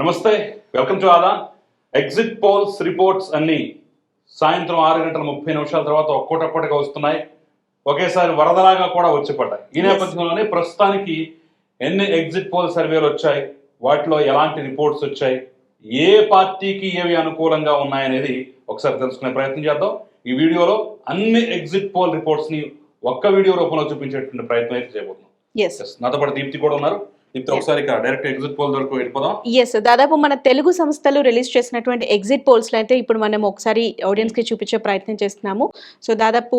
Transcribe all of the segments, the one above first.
నమస్తే welcome to Aadhan. Exit polls reports అన్ని సాయంత్రం ఆరు గంటల ముప్పై నిమిషాల తర్వాత ఒక్కోటొక్కటిగా వస్తున్నాయి. ఒకేసారి వరదలాగా కూడా వచ్చి పడ్డాయి. ఈ నేపథ్యంలోనే ప్రస్తుతానికి ఎన్ని ఎగ్జిట్ పోల్ సర్వేలు వచ్చాయి వాటిలో ఎలాంటి రిపోర్ట్స్ వచ్చాయి ఏ పార్టీకి ఏవి అనుకూలంగా ఉన్నాయనేది ఒకసారి తెలుసుకునే ప్రయత్నం చేద్దాం. ఈ వీడియోలో అన్ని ఎగ్జిట్ పోల్ రిపోర్ట్స్ని ఒక్క వీడియో రూపంలో చూపించేటువంటి ప్రయత్నం అయితే చేయబోతున్నాం. నాతో పాటు దీప్తి కూడా ఉన్నారు. ఎస్ దాదాపు మన తెలుగు సంస్థలు రిలీజ్ చేసినటువంటి ఎగ్జిట్ పోల్స్లో అయితే ఇప్పుడు మనం ఒకసారి ఆడియన్స్కి చూపించే ప్రయత్నం చేస్తున్నాము. సో దాదాపు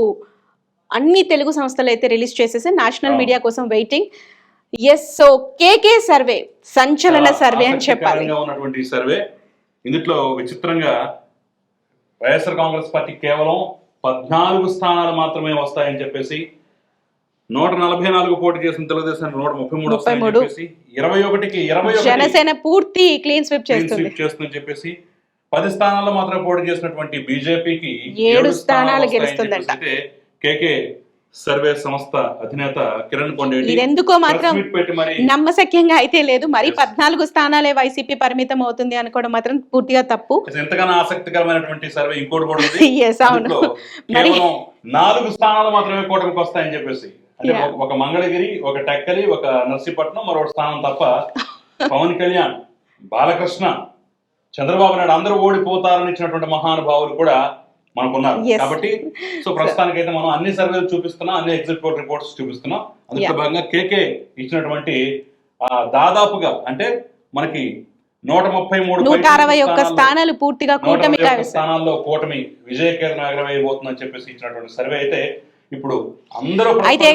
అన్ని తెలుగు సంస్థలు అయితే రిలీజ్ చేసేసి నేషనల్. మీడియా కోసం waiting. Yes so KK survey సంచలన చాలా సర్వే అని చెప్పాలి. ఉన్నటువంటి సర్వే ఇందులో విచిత్రంగా వైఎస్ఆర్ కాంగ్రెస్ పార్టీ కేవలం పద్నాలుగు స్థానాలు మాత్రమే వస్తాయని చెప్పేసి నూట నలభై నాలుగు పోటీ చేసిన తెలుగుదేశం నూట ముప్పై మూడు వస్తాయని 33. చెప్పేసి ఇరవై ఒకటికి ఇరవై జనసేన పూర్తి క్లీన్ స్విప్ చేస్తుంది స్వీప్ చేస్తుందని చెప్పేసి పది స్థానాల్లో మాత్రమే పోటీ చేసినటువంటి బీజేపీకి ఏడు స్థానాలు గెలుస్తుందంట. కేకే సర్వే సంస్థ అధినేత కిరణ్ కొండేటి ఎందుకో మాత్రం నమ్మశక్యంగా అయితే లేదు మరి. పద్నాలుగు స్థానాలే వైసీపీ పరిమితం అవుతుంది అనుకోవడం మాత్రం పూర్తిగా తప్పు ఎంతగానో ఆసక్తికరమైనటువంటి సర్వే ఇంకోటి కూడా నాలుగు స్థానాలు మాత్రమే కూటమికి వస్తాయని చెప్పేసి అంటే. ఒక- మంగళగిరి ఒక టెక్కలి ఒక నర్సీపట్నం మరో స్థానం తప్ప పవన్ కళ్యాణ్ బాలకృష్ణ చంద్రబాబు నాయుడు అందరూ ఓడిపోతారని ఇచ్చినటువంటి మహానుభావులు కూడా మనకున్నారు. కాబట్టి సో ప్రస్తుతానికైతే మనం అన్ని సర్వేలు చూపిస్తున్నాం అన్ని ఎగ్జిట్ పోల్ రిపోర్ట్స్ చూపిస్తున్నాం అందులో. భాగంగా కేకే ఇచ్చినటువంటి ఆ, దాదాపుగా అంటే మనకి నూట ముప్పై మూడు నూట అరవై ఒక్క స్థానాలు పూర్తిగా కూటమి. స్థానాల్లో కూటమి విజయ కేతనం ఎగరవేయబోతుందని చెప్పేసి ఇచ్చినటువంటి సర్వే అయితే ఇప్పుడు అందరూ అయితే-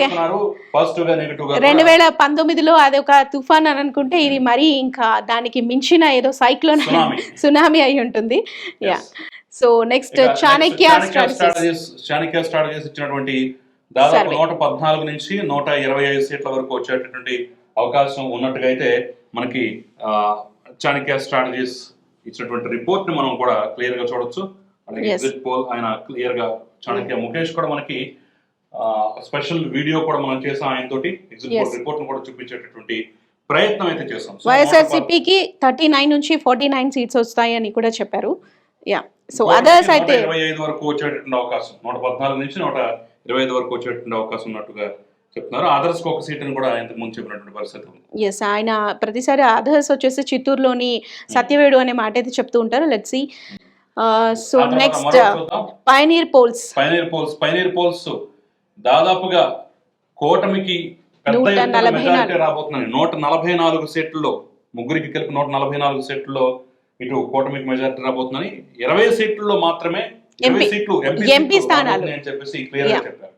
పాజిటివ్గా నెగిటివ్గా రెండు వేల పంతొమ్మిదిలో అది ఒక తుఫాన్ అని అనుకుంటే ఇది మరీ ఇంకా దానికి మించిన ఏదో సైక్లోన్ సునామీ. అయి ఉంటుంది yeah. So next Chanakya Chanakya strategies ఇచ్చినటువంటి దాదాపు. నూట పద్నాలుగు నుంచి నూట ఇరవై ఐదు సీట్ల వరకు వచ్చేటటువంటి అవకాశం ఉన్నట్టుగా అయితే మనకి చాణక్య స్ట్రాటజీస్ ఇచ్చినటువంటి రిపోర్ట్ని మనం కూడా క్లియర్గా చూడొచ్చు అలాగే. ఎగ్జిట్ పోల్ ఆయన క్లియర్గా చాణక్య ముఖేష్ కూడా మనకి స్పెషల్ వీడియో కూడా మనం చేసాం ఆయన తోటి ఎగ్జిట్ పోల్ Yes. రిపోర్ట్ కూడా చూపించేటటువంటి ప్రయత్నం అయితే చేసాం. వైఎస్ఆర్సీపీకి థర్టీ నైన్ నుంచి ఫార్టీ నైన్ సీట్స్ వస్తాయి అని కూడా చెప్పారు. యా సో అదర్స్ అయితే ఇరవై ఐదు వరకు వచ్చేటటువంటి అవకాశం. నూట పద్నాలుగు నుంచి నూట ఇరవై ఐదు వరకు వచ్చేటటువంటి అవకాశం ఉన్నట్టుగా చెప్తున్నారు. ఆదర్స్ ఒక సీట్ అని కూడా ఇంతకు ముందు చెప్పినటువంటి పరిస్థితి ఎస్ ఆయన ప్రతిసారి అదర్స్ వచ్చేసి చిత్తూరులోని సత్యవేడు అనే మాట అయితే చెప్తూ ఉంటారు. Let's see so next. Pioneer polls pioneer polls pioneer polls దాదాపుగా కూటమికి పెద్ద మెజారిటీ. రాబోతున్నాయి నూట నలభై నాలుగు సీట్లలో ముగ్గురికి కలిపి నూట నలభై నాలుగు సీట్లలో ఇటు కూటమికి మెజారిటీ రాబోతుందని ఇరవై సీట్లలో మాత్రమే ఇరవై. సీట్లు ఎంపీ స్థానాలు. రాబోతున్నాయి అని చెప్పేసి క్లియర్గా. చెప్పారు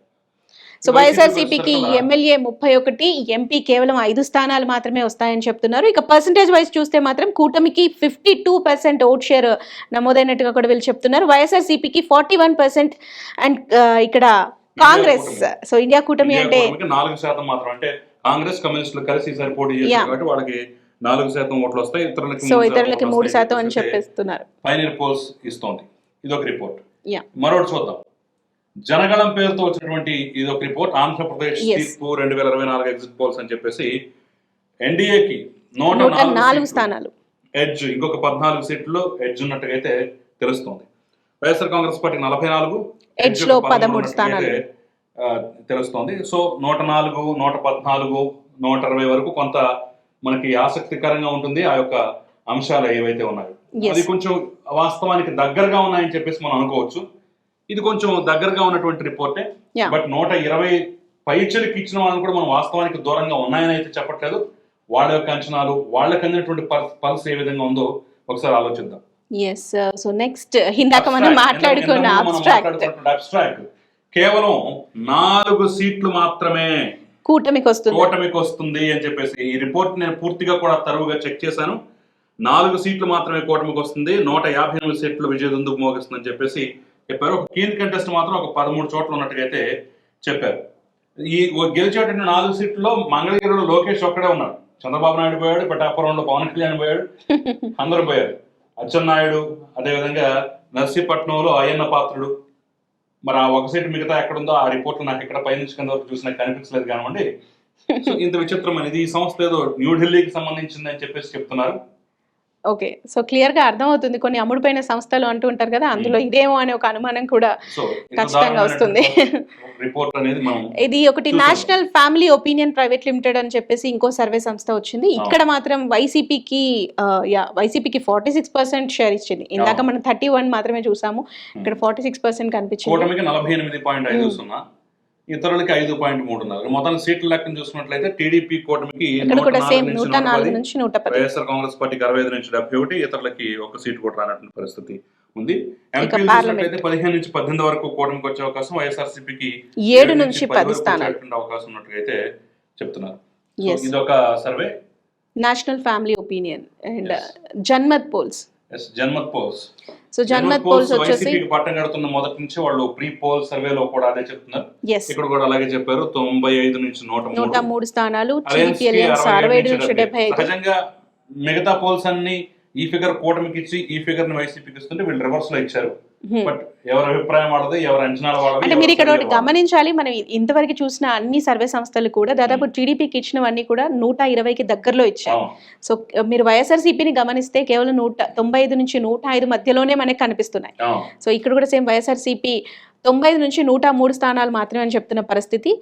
సో వైఎస్ఆర్సీపీకి ఎమ్మెల్యే ముప్పై ఒకటి ఎంపీ కేవలం ఐదు స్థానాలు మాత్రమే వస్తాయని చెప్తున్నారు ఇక పర్సంటేజ్ వైజ్ చూస్తే మాత్రం కూటమికి fifty two percent vote share నమోదైనట్టుగా కూడా వీళ్ళు చెప్తున్నారు వైఎస్ఆర్సీపీకి ఫార్టీ వన్ పర్సెంట్ అండ్ ఇక్కడ కాంగ్రెస్. సో ఇండియా కూటమి అంటే నాలుగు శాతం మాత్రం అంటే కాంగ్రెస్ కమ్యూనిస్టులు కలిసి ఈసారి పోటీ. చేశారు కాబట్టి వాళ్ళకి నాలుగు శాతం ఓట్లు వస్తాయి ఇతరులకి సో ఇతరులకి మూడు శాతం అని చెప్పేసి చెప్పేస్తున్నారు. పైనీర్ పోల్స్ ఇస్తోంది. ఇదొక రిపోర్ట్. యా. మరొకటి చూద్దాం. జనగణం పేరుతో వచ్చినటువంటి ఇదొక రిపోర్ట్. ఆంధ్రప్రదేశ్. తీర్పు రెండు వేల ఇరవై నాలుగు ఎగ్జిట్ పోల్స్ అని చెప్పేసి ఎన్డీఏకి నూట నాలుగు స్థానాలు. ఎడ్జ్ ఇంకొక పద్నాలుగు సీట్లు ఎడ్జ్ ఉన్నట్టుగా అయితే తెలుస్తుంది. వైఎస్ఆర్ కాంగ్రెస్ పార్టీ నలభై నాలుగు లో పదమూడు స్థానాలు. తెలుస్తోంది. సో నూట నాలుగు నూట పద్నాలుగు నూట ఇరవై వరకు కొంత మనకి ఆసక్తికరంగా ఉంటుంది. ఆ యొక్క అంశాలు ఏవైతే ఉన్నాయో. అది కొంచెం వాస్తవానికి దగ్గరగా ఉన్నాయని చెప్పేసి మనం అనుకోవచ్చు. ఇది కొంచెం దగ్గరగా ఉన్నటువంటి రిపోర్టే. బట్ నూట ఇరవై పైచలకి ఇచ్చిన వాళ్ళని కూడా మనం వాస్తవానికి దూరంగా ఉన్నాయని అయితే చెప్పట్లేదు. వాళ్ళ యొక్క అంచనాలు వాళ్ళకి అందినటువంటి పల్స్ ఏ విధంగా ఉందో ఒకసారి ఆలోచిద్దాం. ఎస్ సో నెక్స్ట్ ఇందాక మనం మాట్లాడుకున్న అబ్స్ట్రాక్ట్ అబ్స్ట్రాక్ట్ కేవలం నాలుగు సీట్లు మాత్రమే కూటమికి వస్తుంది కూటమికి వస్తుంది అని చెప్పేసి ఈ రిపోర్ట్ నేను పూర్తిగా కూడా తరువుగా చెక్ చేశాను. నాలుగు సీట్లు మాత్రమే కూటమికి వస్తుంది నూట యాభై ఎనిమిది సీట్లు విజయదుందుకు మోగిస్తుందని చెప్పేసి చెప్పారు. ఒక కీన్ కంటెస్ట్ మాత్రం ఒక పదమూడు చోట్ల ఉన్నట్టుగా అయితే చెప్పారు. ఈ గెలిచేటువంటి నాలుగు సీట్లలో మంగళగిరిలో లోకేష్ ఒక్కడే ఉన్నాడు. చంద్రబాబు నాయుడు పోయాడు పిఠాపురంలో పవన్ కళ్యాణ్ పోయాడు అందరూ పోయారు. అచ్చెన్నాయుడు అదేవిధంగా నర్సీపట్నంలో అయ్యన్న పాత్రుడు. మరి ఆ ఒక సీట్ మిగతా ఎక్కడుందో ఆ రిపోర్ట్లు నాకు ఇక్కడ పైనుంచి కింద వరకు చూసి నాకు కనిపించలేదు కానివ్వండి. ఇంత ఇంత అనేది ఈ సంస్థ ఏదో న్యూఢిల్లీకి సంబంధించింది అని చెప్పేసి చెప్తున్నారు. ఓకే. సో క్లియర్గా అర్థమవుతుంది. కొన్ని అమ్ముడుపోయిన సంస్థలు అంటూ ఉంటారు కదా అందులో ఇదేమో అనే ఒక అనుమానం కూడా ఖచ్చితంగా వస్తుంది. ఇది ఒకటి. National family opinion private limited అని చెప్పేసి ఇంకో సర్వే సంస్థ వచ్చింది. ఇక్కడ మాత్రం వైసీపీకి యా వైసీపీకి ఫార్టీ సిక్స్ పర్సెంట్ షేర్ ఇచ్చింది. ఇందాక. మనం థర్టీ వన్ మాత్రమే చూసాము. ఇక్కడ ఫార్టీ సిక్స్ పర్సెంట్ కనిపించింది. ఇతరులకి ఐదు పాయింట్ మూడున్నర మొత్తం సీట్ల లెక్కను చూసినట్లయితే టీడీపీ కూటమికి వైఎస్ఆర్ కాంగ్రెస్ పార్టీకి అరవై ఐదు నుంచి డెబ్బై ఒకటి ఇతరులకి ఒక సీట్ కూడా రానటువంటి పరిస్థితి ఉంది. ఎంపీ. చూసినట్లయితే పదిహేను నుంచి పద్దెనిమిది వరకు కూటమికి వచ్చే అవకాశం వైఎస్ఆర్సీపీకి ఏడు నుంచి పది అవకాశం ఉన్నట్టుగా అయితే చెప్తున్నారు ఇదొక survey. National family opinion and Janmat polls Janmat polls so Janmat polls వచ్చేసి పట్టం కడుతున్న మొదటి నుంచి వాళ్ళు ప్రీ పోల్ సర్వేలో కూడా అదే చెప్తున్నారు. ఇక్కడ కూడా అలాగే చెప్పారు. తొంభై ఐదు నుంచి నూట నూట మూడు స్థానాలు సహజంగా మిగతా పోల్స్ అన్ని ఈ ఫిగర్ కూటమికి ఇచ్చి ఈ ఫిగర్ని వైసీపీకి ఇస్తుంటే వీళ్ళు రివర్స్లో ఇచ్చారు. బట్ ఎవరి అభిప్రాయం వాళ్ళది ఎవరి అంచనాలు వాళ్ళది అంటే మీరు ఇక్కడ ఒకటి. గమనించాలి మనం ఇంతవరకు చూసిన అన్ని సర్వే సంస్థలు కూడా దాదాపు టీడీపీకి ఇచ్చినవన్నీ కూడా నూట ఇరవైకి దగ్గరలో ఇచ్చారు అవును. సో మీరు వైఎస్ఆర్సీపీని గమనిస్తే కేవలం నూట తొంభై ఐదు నుంచి నూట ఐదు మధ్యలోనే మనకి కనిపిస్తున్నాయి. సో ఇక్కడ కూడా సేమ్ వైఎస్ఆర్సీపీ తొంభై ఐదు నుంచి నూట మూడు స్థానాలు మాత్రమే అని చెప్తున్న పరిస్థితి.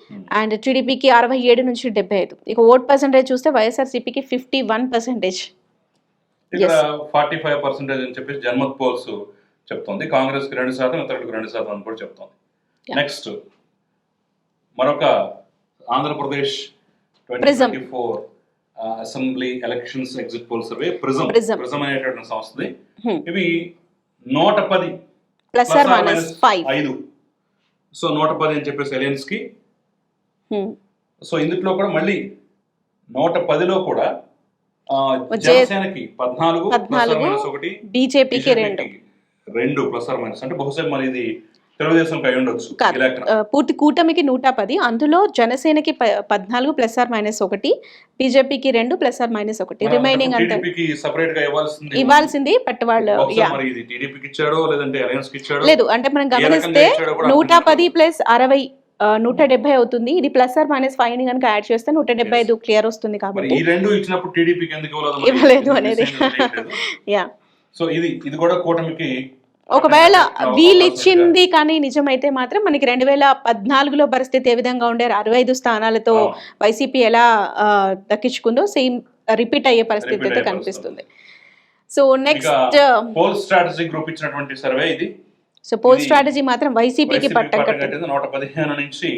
అండ్ టీడీపీకి అరవై ఏడు నుంచి డెబ్బై ఐదు ఇక ఓట్ పర్సంటేజ్ చూస్తే వైఎస్ఆర్సీపీకి ఫిఫ్టీ వన్ పర్సెంటేజ్ ఇక్కడ ఫార్టీ ఫైవ్ పర్సెంటేజ్ అని చెప్పేసి జన్మత్ పోల్స్ చెప్తోంది. కాంగ్రెస్కి రెండు శాతం ఇతరులకు రెండు శాతం అని కూడా చెప్తోంది. నెక్స్ట్ మరొక Andhra Pradesh twenty four assembly elections exit poll survey prism. Prism. అనేటటువంటి సంస్థది. Hmm. ఇవి నూట పది ప్లస్ ఐదు. సో నూట పది అని చెప్పేసి అలయన్స్కి. సో ఇందులో కూడా మళ్ళీ నూట పదిలో కూడా జనసేనకి పద్నాలుగు ప్లస్ ఒకటి బీజేపీకి రెండు. రెండు ప్లస్ మైనస్. అంటే బహుశా మరి ఇది పూర్తి కూటమికి నూట పది. అందులో జనసేనకి పద్నాలుగు ప్లస్ ఆర్ మైనస్ ఒకటి బీజేపీకి రెండు ప్లస్ ఆర్ మైనస్ ఒకటి. రిమైనింగ్గా ఇవ్వాల్సింది బట్ వాళ్ళు లేదు అంటే మనం గమనిస్తే నూట పది ప్లస్ అరవై నూట డెబ్బై అవుతుంది. ఇది ప్లస్ ఆర్ మైనస్ ఫైవ్ని కనుక యాడ్ చేస్తే నూట డెబ్బై ఐదు క్లియర్ వస్తుంది కాబట్టి. ఈ రెండు ఇచ్చినప్పుడు టీడీపీకి ఎందుకు ఇవ్వలేదు అనేది. యా సో ఇది ఇది కూడా కూటమికి ఒకవేళ వీళ్ళు. ఇచ్చింది కానీ నిజమైతే మాత్రం మనకి రెండు వేల పద్నాలుగులో పరిస్థితి ఏ విధంగా ఉండే అరవై ఐదు స్థానాలతో. వైసీపీ ఎలా దక్కించుకుందో సేమ్ రిపీట్ అయ్యే పరిస్థితి అయితే కనిపిస్తుంది. సో నెక్స్ట్ ఇక పోల్ స్ట్రాటజీ గ్రూప్ ఇచ్చినటువంటి సర్వే ఇది. సో పోల్ స్ట్రాటజీ మాత్రం వైసీపీకి వైసీపీ పట్టం కట్టింది. నూట పదిహేను నుంచి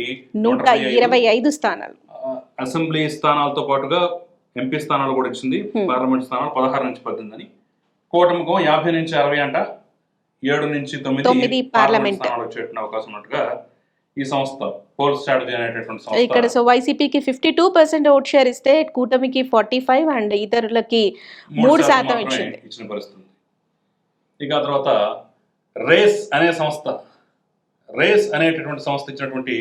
నూట ఇరవై ఐదు. స్థానాలు. అసెంబ్లీ స్థానాలతో పాటుగా ఎంపీ స్థానాలు కూడా ఇచ్చింది. పార్లమెంట్ స్థానాలు పదహారు నుంచి పద్దెనిమిది అని. కూటమికం యాభై నుంచి అరవై అంట. ఏడు నుంచి తొమ్మిది పార్లమెంట్. స్థానాలు వచ్చేటువంటి అవకాశం ఉన్నట్టుగా ఈ సంస్థ పోల్ స్ట్రాటజీ అనేటటువంటి ఇక్కడ సంస్థ సో వైసీపీకి fifty two percent vote share ఇస్తే కూటమికి ఫార్టీ ఫైవ్ అండ్ ఇతరులకి మూడు శాతం ఇచ్చింది. ఇచ్చిన పరిస్థితి. ఇక తర్వాత రేస్ అనే సంస్థ. రేస్ అనేటటువంటి సంస్థ ఇచ్చినటువంటి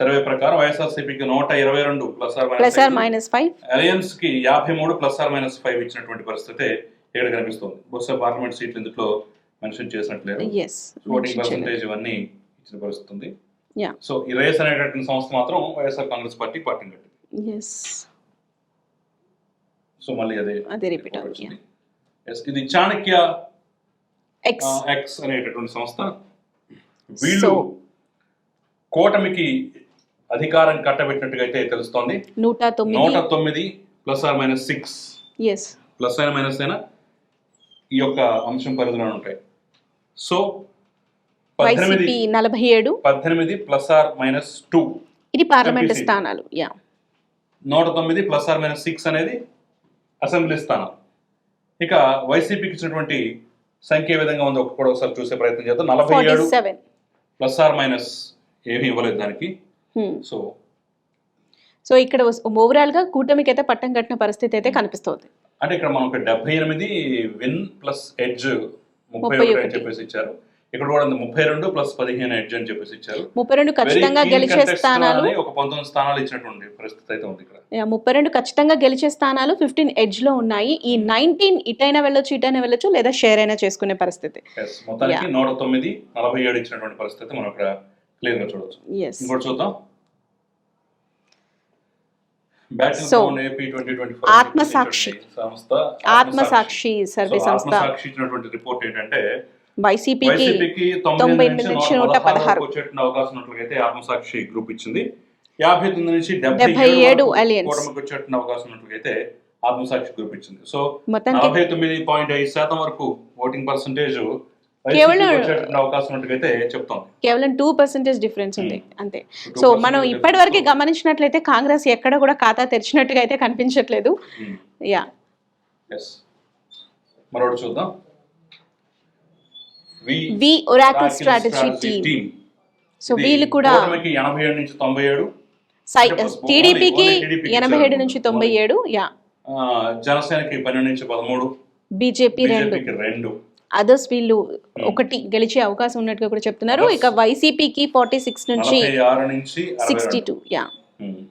సర్వే ప్రకారం వైఎస్ఆర్సీపీకి నూట ఇరవై రెండు plus or plus or minus five. అలయన్స్కి యాభై మూడు ప్లస్ ఆర్ మైనస్ ఫైవ్ ఇచ్చినటువంటి పరిస్థితి ఇక్కడ కనిపిస్తుంది. బహుశా పార్లమెంట్ సీట్లు ఇందులో మెన్షన్ చేసినట్లేదు. ఓటింగ్ పర్సంటేజ్ ఇవన్నీ ఇచ్చిన పరిస్థితి ఉంది సో ఈ రేస్ అనేటటువంటి సంస్థ మాత్రం వైఎస్ఆర్ కాంగ్రెస్ పార్టీ పట్టం కట్టింది సో మళ్ళీ అదే అదే రిపీట్ అవుతుంది. ఇది చాణక్య ఎక్స్ ఎక్స్ అనేటటువంటి సంస్థ. వీళ్ళు కూటమికి అధికారం కట్టబెట్టినట్టుగా అయితే తెలుస్తోంది. నూట నూట తొమ్మిది తొమ్మిది plus or minus six. Yes plus అయినా మైనస్ అయినా ఈ యొక్క అంశం పరిధిలో ఉంటాయి. సో పద్దెనిమిది నలభై ఏడు. పద్దెనిమిది ప్లస్ ఆర్ మైనస్ టూ. ఇది పార్లమెంట్. స్థానాలు యా. నూట తొమ్మిది ప్లస్ ఆర్ మైనస్ సిక్స్ అనేది అసెంబ్లీ స్థానం. ఇక వైసీపీకి ఇచ్చినటువంటి సంఖ్య ఏ విధంగా ఉందో కూడా ఒకసారి చూసే ప్రయత్నం చేద్దాం. నలభై ఏడు ప్లస్ ఆర్ మైనస్ ఏమీ ఇవ్వలేదు దానికి. సో సో ఇక్కడ ఓవరాల్గా కూటమికి అయితే పట్టం కట్టిన పరిస్థితి అయితే కనిపిస్తోంది. అంటే ఇక్కడ మనకు డెబ్బై ఎనిమిది విన్ ప్లస్ ఎడ్జ్ ముప్పై ఒకటి అని ఒకటి. చెప్పేసి ఇచ్చారు. ఇక్కడ కూడా ముప్పై రెండు ప్లస్ పదిహేను ఎడ్జ్ అని చెప్పేసి ఇచ్చారు. ముప్పై రెండు ఖచ్చితంగా గెలిచే స్థానాలు ఒక పంతొమ్మిది స్థానాలు ఇచ్చినటువంటి పరిస్థితి అయితే ఉంది ఇక్కడ. ముప్పై రెండు ఖచ్చితంగా గెలిచే స్థానాలు ఫిఫ్టీన్ ఎడ్జ్లో ఉన్నాయి. ఈ నైన్టీన్ ఇటైనా వెళ్ళొచ్చు ఇటైనా వెళ్ళొచ్చు లేదా షేర్ అయినా చేసుకునే పరిస్థితి. మొత్తానికి. నూట తొమ్మిది నలభై ఏడు ఇచ్చినటువంటి పరిస్థితి మనం ఇక్కడ క్లియర్గా చూడొచ్చు. ఎస్ ఇంకోటి చూద్దాం. ఆత్మసాక్షి. సంస్థ. ఆత్మసాక్షి సర్వే సంస్థ. ఇచ్చినటువంటి రిపోర్ట్ ఏంటంటే వైసీపీకి తొంభై ఎనిమిది నుంచి నూట పదహారు అవకాశం ఉన్నట్లయితే ఆత్మసాక్షి గ్రూప్ ఇచ్చింది. యాభై తొమ్మిది నుంచి డెబ్బై ఏడు. కూటమికి వచ్చేటువంటి అవకాశం ఉన్నట్లయితే ఆత్మసాక్షి గ్రూప్ ఇచ్చింది. సో నలభై తొమ్మిది పాయింట్ ఐదు శాతం వరకు ఓటింగ్ పర్సంటేజ్ కేవలం- కేవలం టూ పర్సెంటేజ్ డిఫరెన్స్ ఉంది అంతే. సో 2% మనం. ఇప్పటి వరకు గమనించినట్లయితే కాంగ్రెస్ ఎక్కడ కూడా ఖాతా తెరిచినట్టుగా అయితే కనిపించట్లేదు. యా ఎస్ మరొకటి చూద్దాం. We Oracle strategy team. So వీళ్ళు కూడా ఎనభై ఏడు నుంచి తొంభై టీడీపీకి ఎనభై ఏడు. నుంచి తొంభై ఏడు యా. జనసేనకి పన్నెండు నుంచి పదమూడు. బీజేపీ రెండు. రెండు. అదర్స్ వీళ్ళు ఒకటి గెలిచే అవకాశం ఉన్నట్టుగా కూడా చెప్తున్నారు. ఇక వైసీపీకి ఫార్టీ సిక్స్ నుంచి ఆరు నుంచి సిక్స్టీ. Two yeah.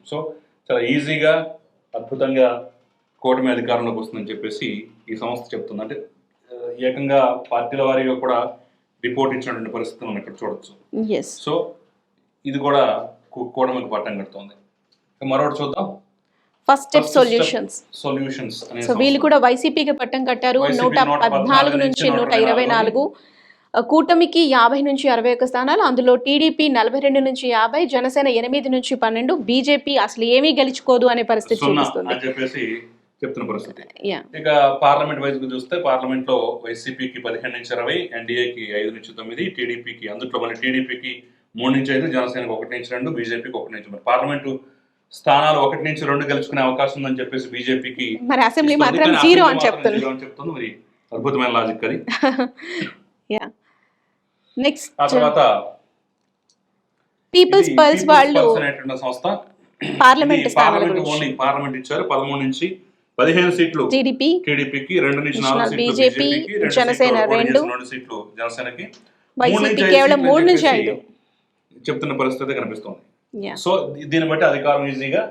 సో చాలా ఈజీగా అద్భుతంగా కూటమి అధికారంలోకి వస్తుందని చెప్పేసి ఈ సంస్థ చెప్తుంది. అంటే ఏకంగా పార్టీల వారీగా కూడా రిపోర్ట్ ఇచ్చినటువంటి పరిస్థితి మనం ఇక్కడ చూడొచ్చు. సో ఇది కూడా కూ- కూటమికి పట్టం కడుతుంది. మరొకటి చూద్దాం. First step solutions solutions so వీళ్ళు కూడా వైసీపీకి పట్టం కట్టారు. నూట పద్నాలుగు నుంచి నూట ఇరవై నాలుగు. కూటమికి యాభై నుంచి అరవై ఒక్క స్థానాలు అందులో టీడీపీ నలభై రెండు నుంచి యాభై జనసేన ఎనిమిది నుంచి పన్నెండు బీజేపీ అసలు ఏమీ గెలుచుకోదు అనే పరిస్థితి చూపిస్తుంది. చెప్తున్న పరిస్థితి. ఇక పార్లమెంట్ వైజ్ చూస్తే పార్లమెంట్లో వైసీపీకి పదిహేను నుంచి ఇరవై ఎన్డీఏకి ఐదు నుంచి తొమ్మిది టీడీపీకి అందులో మళ్ళీ టీడీపీకి మూడు నుంచి ఐదు జనసేనకి ఒకటి నుంచి రెండు బీజేపీకి ఒకటి నుంచి మరి. పార్లమెంటు స్థానాలు ఒకటి నుంచి రెండు గెలుచుకునే అవకాశం ఉందని చెప్పేసి బీజేపీకి మరి అసెంబ్లీ. మాత్రం జీరో అని చెప్తుంది. మరి అద్భుతమైన లాజిక్ అది. నెక్స్ట్ ఆ తర్వాత పీపుల్స్ పల్స్ వాళ్ళు అనేటువంటి సంస్థ. పార్లమెంట్ పార్లమెంట్ ఓన్లీ పార్లమెంట్ ఇచ్చారు. పదమూడు నుంచి పదిహేను సీట్లు టీడీపీ టీడీపీకి రెండు నుంచి నాలుగు సీట్లు రెండు జనసేన రెండు. సీట్లు జనసేనకి ఐదు కేవలం మూడు నుంచి ఐదు. చెప్తున్న పరిస్థితి కనిపిస్తుంది యా సో దీన్ని బట్టి అధికారం ఈజీగా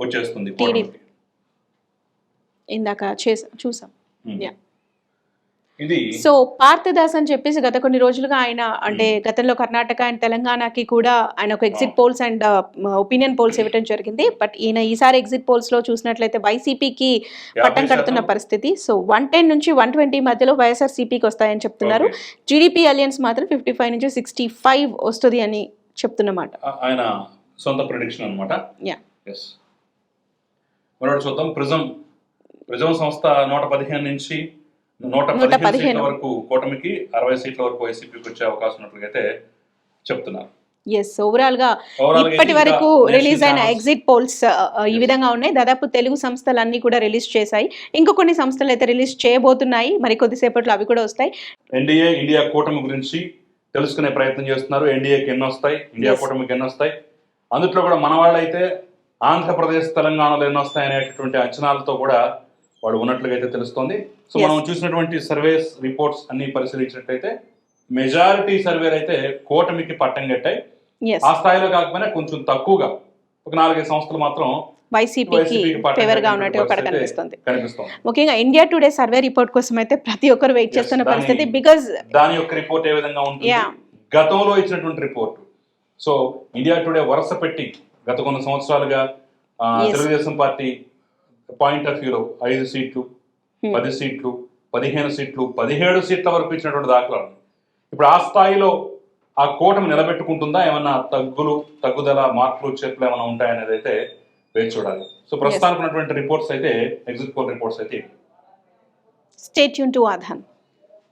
వచ్చేస్తుంది కూటమికి. ఇందాక చేసా చూసాం Hmm. యా ఇది సో పార్థదాస్ అని చెప్పేసి గత కొన్ని రోజులుగా ఆయన అంటే గతంలో కర్ణాటక అండ్ తెలంగాణకి కూడా ఆయన ఒక exit polls and opinion polls ఇవ్వడం జరిగింది. బట్ ఈయన ఈసారి ఎగ్జిట్ పోల్స్లో చూసినట్లయితే వైసీపీకి పట్టం కడుతున్న. పరిస్థితి. సో వన్ టెన్ నుంచి వన్ ట్వంటీ మధ్యలో వైఎస్ఆర్ సిపికి వస్తాయని చెప్తున్నారు. జీడిపి అలియన్స్ మాత్రం ఫిఫ్టీ ఫైవ్ నుంచి సిక్స్టీ ఫైవ్ వస్తుంది అని చెప్తున్నమాట. ఆయన సొంత ప్రిడిక్షన్ అనమాట చూద్దాం. ప్రిజం. ప్రిజం సంస్థ నూట పదిహేను నుంచి నూట పదిహేను. వరకు కూటమికి అరవై సీట్ల వరకు వైసీపీకి వచ్చే అవకాశం ఉన్నట్లయితే చెప్తున్నారు. ఎస్ ఓవరాల్గా ఇప్పటి వరకు రిలీజ్ అయిన ఎగ్జిట్ పోల్స్ ఈ విధంగా ఉన్నాయి. దాదాపు తెలుగు సంస్థలు అన్ని కూడా రిలీజ్ చేశాయి. ఇంకా కొన్ని సంస్థలు అయితే రిలీజ్ చేయబోతున్నాయి. మరి కొద్దిసేపట్లో అవి కూడా వస్తాయి. ఎన్డీఏ ఇండియా కూటమి గురించి తెలుసుకునే ప్రయత్నం చేస్తున్నారు. ఎన్డీఏకి ఎన్ని వస్తాయి? ఇండియా. కూటమికి ఎన్ని వస్తాయి? అందుట్లో కూడా మన వాళ్ళైతే ఆంధ్రప్రదేశ్ తెలంగాణలో ఎన్ని వస్తాయి అనేటటువంటి అంచనాలతో కూడా వాడు ఉన్నట్లుగా అయితే తెలుస్తోంది. సో. మనం చూసినటువంటి సర్వేస్ రిపోర్ట్స్ అన్ని పరిశీలించినట్టయితే మెజారిటీ సర్వేలు అయితే కూటమికి పట్టం కట్టాయి. ఆ స్థాయిలో కాకపోయినా కొంచెం తక్కువగా ఒక నాలుగైదు సంస్థలు మాత్రం వైసీపీకి ఫేవర్గా ఉన్నట్టు అక్కడ కనిపిస్తుంది. ముఖ్యంగా ఇండియా టుడే సర్వే రిపోర్ట్ కోసం అయితే ప్రతి ఒక్కరు వెయిట్ చేస్తున్న పరిస్థితి బికాజ్ దాని యొక్క రిపోర్ట్ ఏ విధంగా ఉంటుంది. గతంలో ఇచ్చినటువంటి రిపోర్ట్ సో ఇండియా టుడే వరుస పెట్టి గత కొన్ని సంవత్సరాలుగా. తెలుగుదేశం పార్టీ పాయింట్ ఆఫ్ వ్యూలో ఐదు సీట్లు Hmm. పది సీట్లు పదిహేను సీట్లు పదిహేడు సీట్ల వరకు ఇచ్చినటువంటి దాఖలాలు ఇప్పుడు ఆ స్థాయిలో ఆ కూటమి నిలబెట్టుకుంటుందా? ఏమన్నా తగ్గులు తగ్గుదల మార్పులు చేతులు ఏమైనా ఉంటాయనేది అయితే వేచి చూడాలి. సో ప్రస్తుతానికి ఉన్నటువంటి రిపోర్ట్స్ అయితే ఎగ్జిట్ పోల్ రిపోర్ట్స్ అయితే. స్టేట్ యూన్ టు ఆధాన్